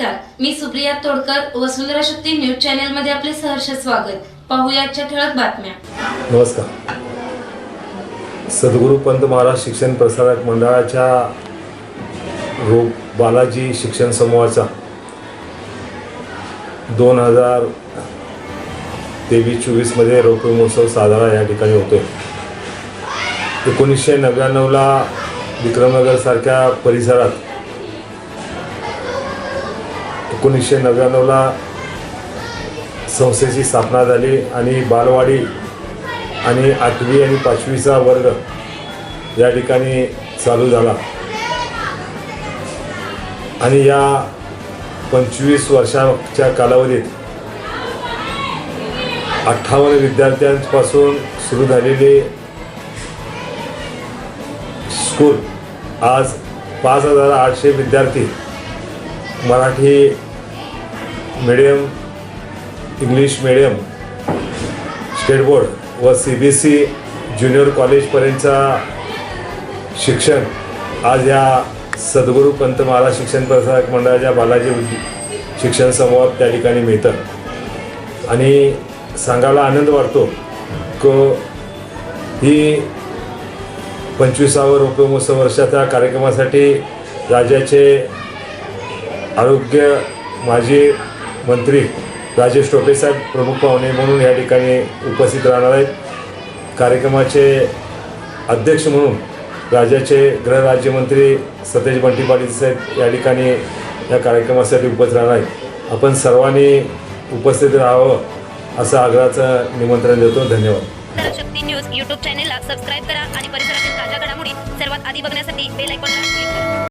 नमस्कार. मी सुप्रिया तोडकर वसुंधरा शक्ती न्यूज चॅनलमध्ये आपले सहर्ष स्वागत. पाहूयाच्या ठळक बातम्या. नमस्कार. सद्गुरू पंत महाराज शिक्षण प्रसारक मंडळाच्या रो बालाजी शिक्षण समूहाचा दोन हजार तेवीस चोवीसमध्ये रौप्य महोत्सव साजरा या ठिकाणी होतोय. एकोणीसशे नव्याण्णवला विक्रमनगरसारख्या परिसरात एकोणीसशे नव्याण्णवला संस्थेची स्थापना झाली आणि बालवाडी आणि आठवी आणि पाचवीचा वर्ग या ठिकाणी चालू झाला. आणि या पंचवीस वर्षाच्या कालावधीत अठ्ठावन्न विद्यार्थ्यांपासून सुरू झालेले स्कूल आज पाच हजार आठशे विद्यार्थी Marathi medium English medium state board व C B S C junior कॉलेजपर्यंतचा शिक्षण आज या सद्गुरू पंत महाराज शिक्षण प्रसारक मंडळाच्या बालाजी शिक्षण समूहात त्या ठिकाणी मिळतं. आणि सांगायला आनंद वाटतो क ही पंचवीसावं रौप्य महोत्सव वर्षाच्या कार्यक्रमासाठी राज्याचे आरोग्य माजी मंत्री राजेश टोपे साहेब प्रमुख पाहुणे म्हणून या ठिकाणी उपस्थित राहणार आहेत. कार्यक्रमाचे अध्यक्ष म्हणून राज्याचे गृहराज्यमंत्री सतेज बंटी पाटील साहेब या ठिकाणी या कार्यक्रमासाठी उपस्थित राहणार आहेत. आपण सर्वांनी उपस्थित राहावं असं आग्रहाचं निमंत्रण देतो. धन्यवाद. शक्ती न्यूज यूट्यूब चॅनेलला सबस्क्राईब करा आणि परिसरातील ताज्या घडामोडी सर्वात आधी बघण्यासाठी बेल आयकॉनला क्लिक करा.